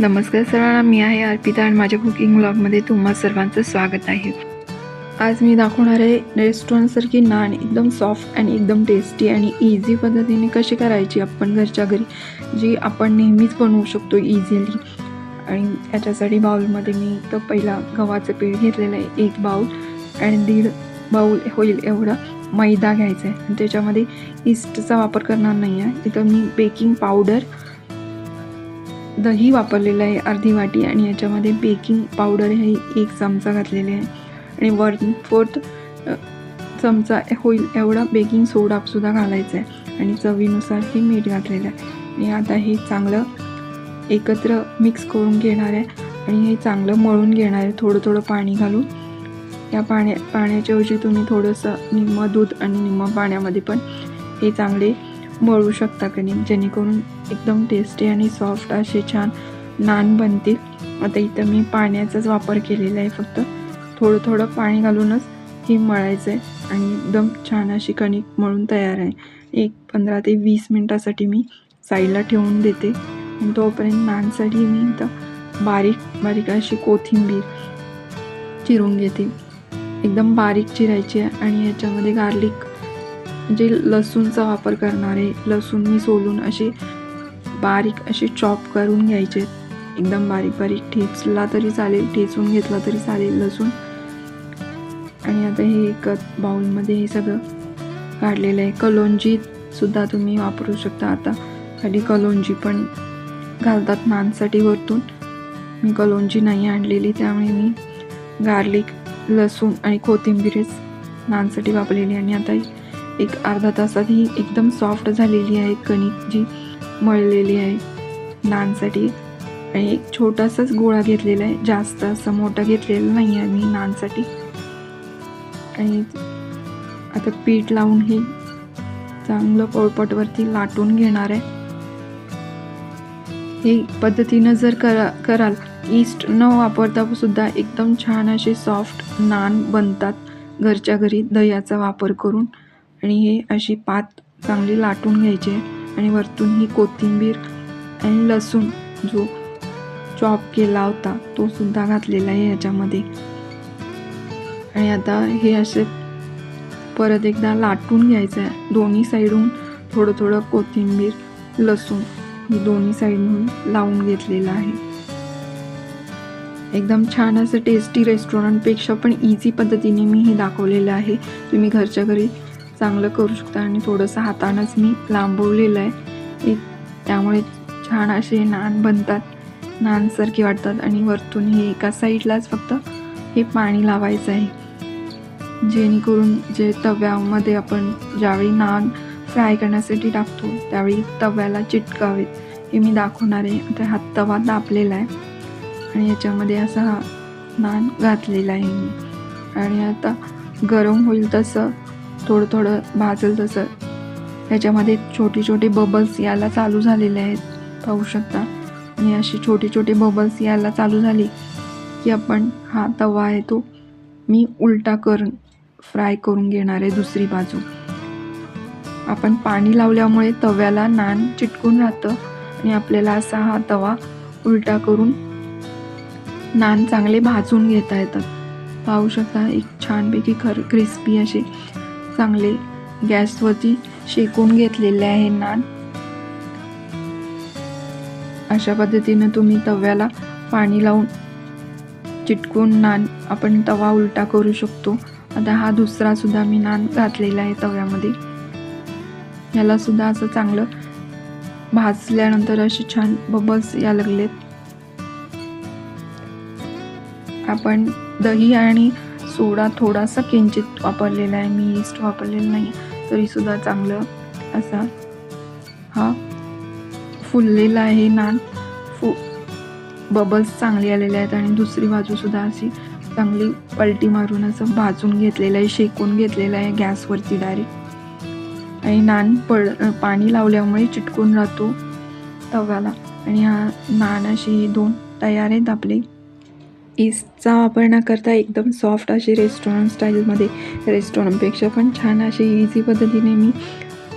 नमस्कार सर्वांना मी आहे अर्पिता आणि माझ्या कुकिंग ब्लॉगमध्ये तुम्हा सर्वांचं स्वागत आहे. आज मी दाखवणार आहे रेस्टॉरंटसारखी नान एकदम सॉफ्ट आणि एकदम टेस्टी आणि इझी पद्धतीने कशी करायची आपण घरच्या घरी जी आपण नेहमीच बनवू शकतो इझिली आणि याच्यासाठी बाऊलमध्ये मी तर पहिला गव्हाचं पीठ घेतलेलं आहे एक बाऊल आणि दीड बाऊल होईल एवढा मैदा घ्यायचा आहे. त्याच्यामध्ये इस्टचा वापर करणार नाही आहे. तिथं मी बेकिंग पावडर दही वापरलेलं आहे अर्धी वाटी आणि याच्यामध्ये बेकिंग पावडर हे एक चमचा घातलेले आहे. आणि वन फोर्थ चमचा होईल एवढा बेकिंग सोडासुद्धा घालायचा आहे. आणि चवीनुसार हे मीठ घातलेलं आहे. आणि आता हे चांगलं एकत्र मिक्स करून घेणार आहे. आणि हे चांगलं मळून घेणार आहे. थोडं थोडं पाणी घालून. या पाण्या पाण्याच्याऐवजी तुम्ही थोडंसं निम्म दूध आणि निम्म पाण्यामध्ये पण हे चांगले मळू शकता कणी जेणेकरून एकदम टेस्टी आणि सॉफ्ट असे छान नान बनतील. आता इथं मी पाण्याचाच वापर केलेला आहे फक्त. थोडं थोडं पाणी घालूनच हे मळायचं आहे आणि एकदम छान अशी कणिक मळून तयार आहे. एक पंधरा ते वीस मिनटासाठी मी साईडला ठेवून देते. आणि तोपर्यंत नानसाठी मी इथं बारीक बारीक अशी कोथिंबीर चिरून घेते. एकदम बारीक चिरायची आहे आणि याच्यामध्ये गार्लिक म्हणजे लसूणचा वापर करणार आहे लसूण मी सोलून अशी बारीक असे चॉप करून घ्यायचे. एकदम बारीक बारीक ठेचला तरी चालेल ठेचून घेतला तरी चालेल लसूण. आणि आता हे एक बाउलमध्ये हे सगळं काढलेलं आहे. कलोंजी सुद्धा तुम्ही वापरू शकता. आता खाली कलोंजी पण घालतात नानसाठी वरतून. मी कलोंजी नाही आणलेली त्यामुळे मी गार्लिक लसूण आणि कोथिंबीरच नानसाठी वापरलेली आणि आता एक अर्धा तासात ही एकदम सॉफ्ट झालेली आहे कणिक जी मळलेली आहे. नानसाठी आणि एक छोटासाच गोळा घेतलेला आहे. जास्त असं मोठा घेतलेला नाही आहे मी नानसाठी. आणि आता पीठ लावून हे चांगलं पोळपटवरती लाटून घेणार आहे. हे पद्धतीनं जर करा कराल ईस्ट न वापरता सुद्धा एकदम छान असे सॉफ्ट नान बनतात घरच्या घरी दह्याचा वापर करून. आणि हे अशी पात चांगली लाटून घ्यायची आहे. आणि वरतून ही कोथिंबीर आणि लसूण जो चॉप केला होता तो सुद्धा घातलेला आहे याच्यामध्ये. आणि आता हे असे परत एकदा लाटून घ्यायचं आहे. दोन्ही साईडून थोडं थोडं कोथिंबीर लसूण ही दोन्ही साईडहून लावून घेतलेलं आहे. एकदम छान असं टेस्टी रेस्टॉरंटपेक्षा पण इझी पद्धतीने मी हे दाखवलेलं आहे. तुम्ही घरच्या घरी चांगलं करू शकता आणि थोडंसं हातानंच मी लांबवलेलं आहे. एक त्यामुळे छान असे नान बनतात. नानसारखे वाटतात आणि वरतून हे एका साईडलाच फक्त हे पाणी लावायचं आहे. जेणेकरून जे तव्यामध्ये आपण ज्यावेळी नान फ्राय करण्यासाठी टाकतो त्यावेळी तव्याला चिटकावेत हे मी दाखवणार आहे. आता हा तवा दापलेला आहे आणि याच्यामध्ये असा हा नान घातलेला आहे मी. आणि आता गरम होईल तसं थोडं थोडं भाजल तसं. त्याच्यामध्ये छोटे छोटे बबल्स यायला चालू झालेले आहेत. पाहू शकता. आणि अशी छोटे छोटे बबल्स यायला चालू झाले की आपण हा तवा आहे तो मी उलटा करून फ्राय करून घेणार आहे दुसरी बाजू. आपण पाणी लावल्यामुळे तव्याला नान चिटकून राहतं आणि आपल्याला असा हा तवा उलटा करून नान चांगले भाजून घेता येतात. पाहू शकता एक छानपैकी खर क्रिस्पी असे चांगले गॅसवरती शेकून घेतलेले आहे नान. अशा पद्धतीनं तुम्ही तव्याला पाणी लावून चिटकून नान आपण तवा उलटा करू शकतो. आता हा दुसरा सुद्धा मी नान घातलेला आहे तव्यामध्ये. याला सुद्धा असं चांगलं भाजल्यानंतर असे छान बबल्स या लागलेत. आपण दही आणि सोडा थोडासा किंचित वापरलेला आहे मी ईस्ट वापरलेलं नाही तरीसुद्धा चांगलं असा हा फुललेला आहे नान. फु बबल्स चांगले आलेले आहेत आणि दुसरी बाजूसुद्धा अशी चांगली पलटी मारून असं भाजून घेतलेलं आहे शेकून घेतलेलं आहे गॅसवरती डायरेक्ट आणि नान पड पाणी लावल्यामुळे चिटकून राहतो तव्याला. आणि हा नान अशी दोन तयार आहेत आपले. ईस्टचा वापर न करता एकदम सॉफ्ट असे रेस्टॉरंट स्टाईलमध्ये रेस्टॉरंटपेक्षा पण छान असे इझी पद्धतीने मी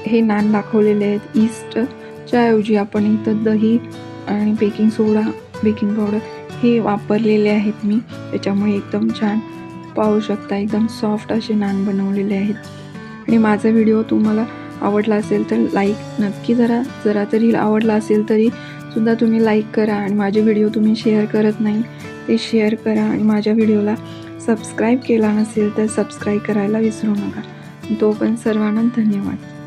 हे नान दाखवलेले आहेत. ईस्टच्या ऐवजी आपण इथं दही आणि बेकिंग सोडा बेकिंग पावडर हे वापरलेले आहेत मी. त्याच्यामुळे एकदम छान पाहू शकता एकदम सॉफ्ट असे नान बनवलेले आहेत. आणि माझा व्हिडिओ तुम्हाला आवडला असेल तर लाईक नक्की जरा जरा तरी आवडला असेल तरी सुद्धा तुम्ही लाईक करा आणि माझे व्हिडिओ तुम्ही शेअर करत नाही. ते शेअर करा आणि माझ्या व्हिडिओला सबस्क्राईब केला नसेल तर सबस्क्राईब करायला विसरू नका. तो पण सर्वांना धन्यवाद.